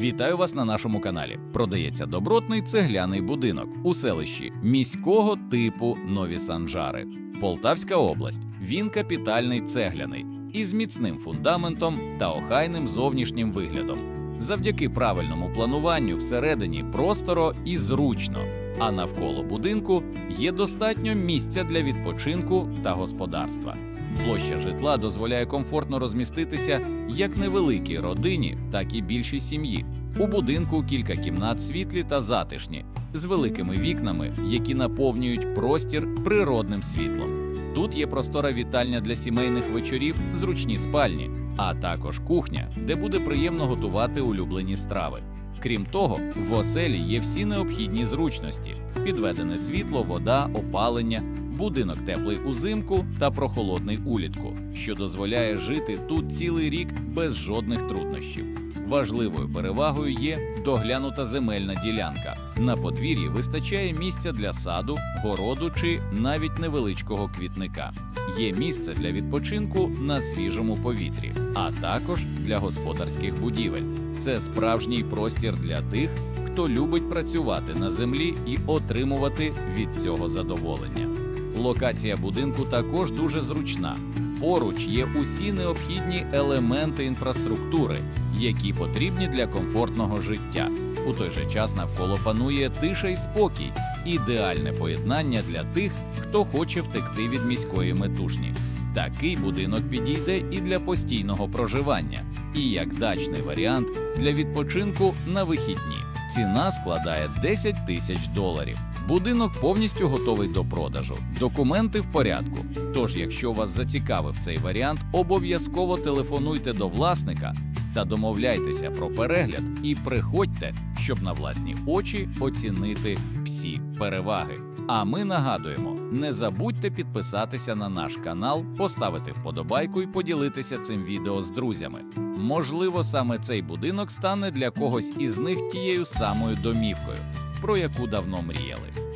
Вітаю вас на нашому каналі. Продається добротний цегляний будинок у селищі міського типу Нові Санжари, Полтавська область. Він капітальний цегляний із міцним фундаментом та охайним зовнішнім виглядом. Завдяки правильному плануванню всередині просторо і зручно, а навколо будинку є достатньо місця для відпочинку та господарства. Площа житла дозволяє комфортно розміститися як невеликій родині, так і більшій сім'ї. У будинку кілька кімнат світлі та затишні, з великими вікнами, які наповнюють простір природним світлом. Тут є простора вітальня для сімейних вечорів, зручні спальні, а також кухня, де буде приємно готувати улюблені страви. Крім того, в оселі є всі необхідні зручності: підведене світло, вода, опалення, будинок теплий узимку та прохолодний улітку, що дозволяє жити тут цілий рік без жодних труднощів. Важливою перевагою є доглянута земельна ділянка. На подвір'ї вистачає місця для саду, городу чи навіть невеличкого квітника. Є місце для відпочинку на свіжому повітрі, а також для господарських будівель. Це справжній простір для тих, хто любить працювати на землі і отримувати від цього задоволення. Локація будинку також дуже зручна. Поруч є усі необхідні елементи інфраструктури, які потрібні для комфортного життя. У той же час навколо панує тиша й спокій, ідеальне поєднання для тих, хто хоче втекти від міської метушні. Такий будинок підійде і для постійного проживання, і як дачний варіант для відпочинку на вихідні. Ціна складає 10 тисяч доларів. Будинок повністю готовий до продажу. Документи в порядку. Тож, якщо вас зацікавив цей варіант, обов'язково телефонуйте до власника та домовляйтеся про перегляд і приходьте, щоб на власні очі оцінити всі переваги. А ми нагадуємо: не забудьте підписатися на наш канал, поставити вподобайку і поділитися цим відео з друзями. Можливо, саме цей будинок стане для когось із них тією самою домівкою, про яку давно мріяли.